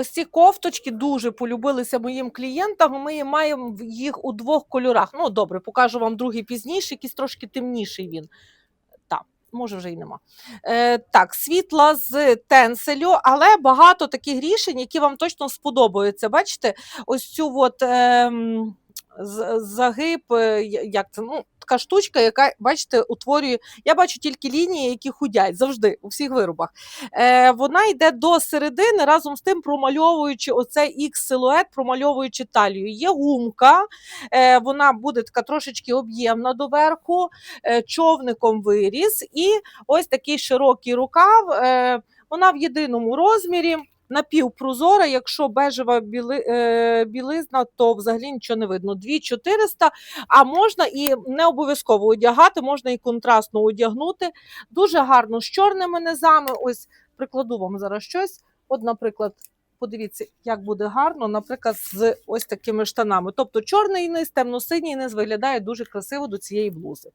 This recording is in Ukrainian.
Ось ці кофточки дуже полюбилися моїм клієнтам. Ми маємо їх у двох кольорах. Ну, добре, покажу вам другий пізніше, якийсь трошки темніший він. Так, може вже й нема. Е, так, світла з тенселю, але багато таких рішень, які вам точно сподобаються. Бачите, ось цю от. з- Загиб, е, як це ну така штучка, яка бачите, утворює. Я бачу тільки лінії, які худять завжди у всіх виробах. Е, вона йде до середини, разом з тим промальовуючи оцей ікс силует, промальовуючи талію. Є гумка, е, вона буде така трошечки об'ємна доверху, е, човником виріз, і ось такий широкий рукав. Е, вона в єдиному розмірі. Напівпрозора, якщо бежева біли, е, білизна, то взагалі нічого не видно. 2400, а можна і не обов'язково одягати, можна і контрастно одягнути. Дуже гарно з чорними низами. Ось прикладу вам зараз щось. От, наприклад, подивіться, як буде гарно, наприклад, з ось такими штанами. Тобто чорний низ, темно-синій низ виглядає дуже красиво до цієї блузи.